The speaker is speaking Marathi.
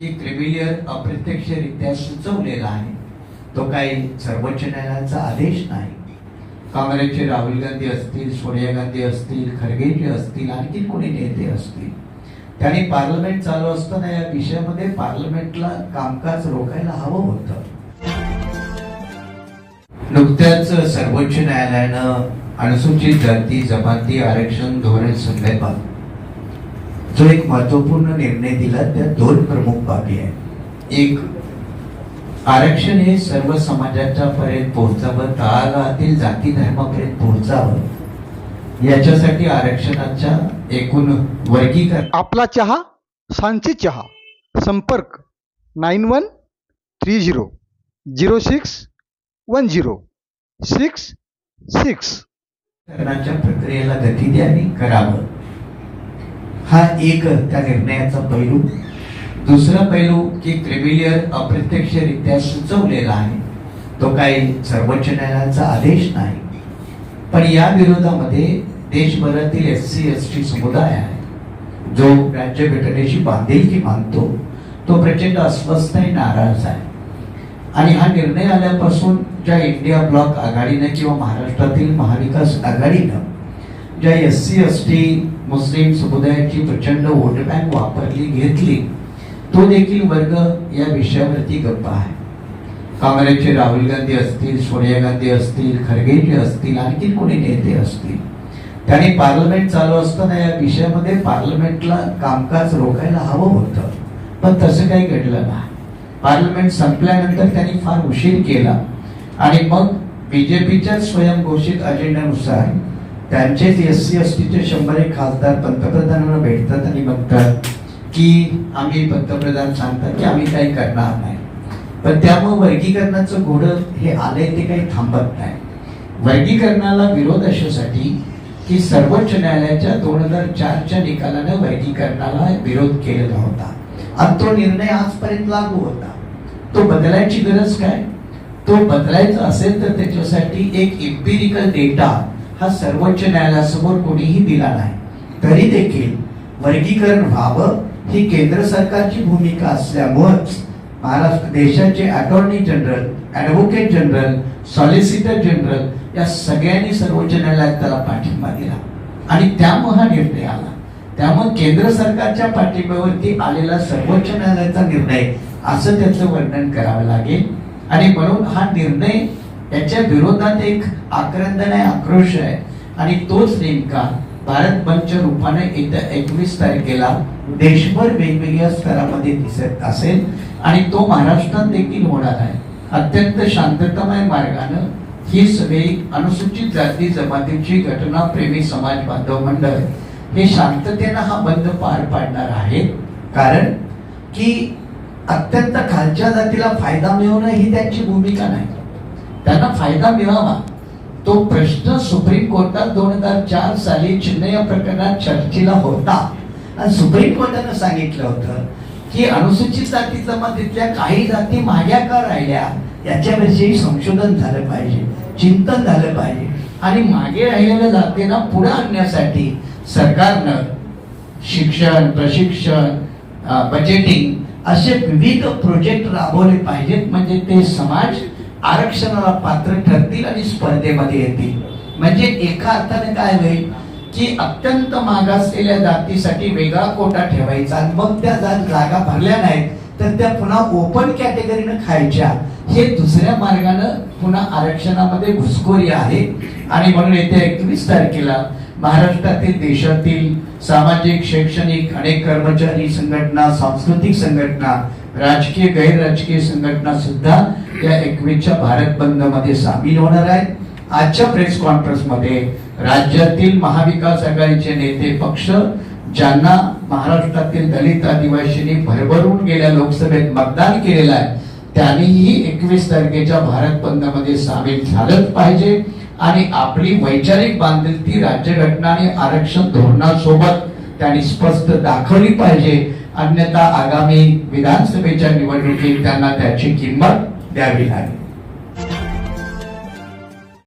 की क्रिमिलियर अप्रत्यक्षरित्या सुचवलेला आहे. तो काही सर्वोच्च न्यायालयाचा आदेश नाही. काँग्रेसचे राहुल गांधी असतील सोनिया गांधी असतील खरगेजी असतील आणखी कोणी नेते असतील? त्यांनी पार्लमेंट चालू असताना या विषयामध्ये पार्लमेंटला कामकाज रोखायला हवं होतं. नुकत्याच सर्वोच्च न्यायालयानं अनुसूचित जाती जमाती आरक्षण धोरण संदर्भात जो एक महत्त्वपूर्ण निर्णय दिला त्या दोन प्रमुख बाबी आहेत. एक आरक्षण हे सर्व समाजाच्या पर्यंत पोहोचावं तळागाळातील जाती धर्मापर्यंत पोहोचावं. याच्यासाठी आरक्षणाच्या एकूण वर्गीकरण आपला चहा सांची चहा. संपर्क nine one three zero zero six one zero six six. करण्याच्या प्रक्रियेला गती द्यावी करावं. हा एक त्या निर्णयाचा पैलू. दुसरा पैलू की क्रिमिलियर अप्रत्यक्षरित्या सुचवलेला आहे. तो काही सर्वोच्च न्यायालयाचा आदेश नाही. पण या विरोधामध्ये देशभरातील एस सी एस टी समुदाय आहे. जो राज्य घटनेशी बांधिलकी मानतो तो प्रचंड अस्वस्थ आणि नाराज आहे. आणि हा निर्णय आल्यापासून ज्या इंडिया ब्लॉक आघाडीनं किंवा महाराष्ट्रातील महाविकास आघाडीनं ज्या एस सी एस टी मुस्लिम समुदायाची प्रचंड वोट बँक वापरली घेतली तो देखील वर्ग या विषयावरती गप्प आहे. काँग्रेसचे राहुल गांधी असतील सोनिया गांधी असतील खरगेजी असतील आणखी कोणी नेते असतील त्यांनी पार्लमेंट चालू असताना या विषयामध्ये पार्लमेंटला कामकाज रोखायला हवं होतं पण तसं काही घडलं नाही. पार्लमेंट संपल्यानंतर त्यांनी फार उशीर केला आणि मग बीजेपीच्या स्वयंघोषित अजेंड्यानुसार त्यांचेच एस सी एस टीचे शंभर एक खासदार पंतप्रधानांना भेटतात आणि म्हणतात की आम्ही पंतप्रधान सांगतात की आम्ही काही करणार नाही. पण त्यामुळे वर्गीकरणाचं घोडं हे आलंय ते काही थांबत नाही. वर्गीकरणाला विरोध अशासाठी की सर्वोच्च न्यायालयाच्या दोन हजार चारच्या निकालानं वर्गीकरणाला विरोध केलेला होता. आणि तो निर्णय आजपर्यंत लागू होता. तो बदलायची गरज काय? तो बदलायचा असेल तर त्याच्यासाठी एक इम्पिरिकल डेटा हा सर्वोच्च न्यायालयासमोर कोणीही दिला नाही. तरी देखील वर्गीकरण व्हावं ही केंद्र सरकारची भूमिका असल्यामुळेच महाराष्ट्र देशाचे attorney general advocate general solicitor general या सगळ्यांनी सर्वोच्च न्यायालयात त्याला पाठिंबा दिला. आणि त्यामुळे हा निर्णय आला. त्यामुळे केंद्र सरकारच्या पाठिंब्यावरती आलेला सर्वोच्च न्यायालयाचा निर्णय असं त्याचं वर्णन करावं लागेल. आणि म्हणून हा निर्णय याच्या विरोधात एक आक्रंदन आहे आक्रोश आहे. आणि तोच नेमका भारत बंदच्या रूपाने येत्या एकवीस तारखेला देशभर वेगवेगळ्या स्तरामध्ये दिसत असेल. आणि तो महाराष्ट्रात देखील होणार आहे. अत्यंत शांततामय मार्गानं ही सगळी अनुसूचित जाती जमातीची घटनाप्रेमी समाज बांधव मंडळ हे शांततेनं हा बंद पार पाडणार आहे. कारण की अत्यंत खालच्या जातीला फायदा मिळवणं ही त्यांची भूमिका नाही. त्यांना फायदा मिळावा. तो प्रश्न सुप्रीम कोर्टात दोन हजार चार साली चिन्ह प्रकरणात चर्चेला होता. आणि सुप्रीम कोर्टानं सांगितलं होतं की अनुसूचित जाती जमातीतल्या काही जाती माग्या का राहिल्या? याच्याविषयी संशोधन झालं पाहिजे चिंतन झालं पाहिजे. आणि मागे राहिलेल्या जातींना पुढे आणण्यासाठी सरकारनं शिक्षण प्रशिक्षण बजेटिंग असे विविध प्रोजेक्ट राबवले पाहिजेत. म्हणजे ते समाज आरक्षणाला पात्र ठरतील आणि स्पर्धेमध्ये येतील. म्हणजे एका अर्थाने काय होईल? की अत्यंत मागासलेल्या जातीसाठी वेगळा कोटा ठेवायचा आणि मग त्या जात जागा भरल्या नाहीत तर त्या पुन्हा ओपन कॅटेगरीनं खायच्या. हे दुसऱ्या मार्गानं पुन्हा आरक्षणामध्ये घुसखोरी आहे. आणि म्हणून येत्या एकवीस तारखेला महाराष्ट्रातील देशातील सामाजिक शैक्षणिक अनेक कर्मचारी संघटना सांस्कृतिक संघटना राजकीय गैर राजकीय संघटना सुद्धा या एकवीसच्या भारत बंदमध्ये सामील होणार आहेत. आजच्या प्रेस कॉन्फरन्समध्ये राज्यातील महाविकास आघाडीचे नेते पक्ष ज्यांना महाराष्ट्रातील दलित आदिवासींनी भरभरून गेल्या लोकसभेत मतदान केलेलं आहे त्यांनीही एकवीस तारखेच्या भारत बंदमध्ये सामील झालंच पाहिजे. आणि आपली वैचारिक बांधिलकी राज्यघटना आणि आरक्षण धोरणासोबत त्यांनी स्पष्ट दाखवली पाहिजे. अन्यथा आगामी विधानसभेच्या निवडणुकीत त्यांना त्याची किंमत द्यावी लागेल.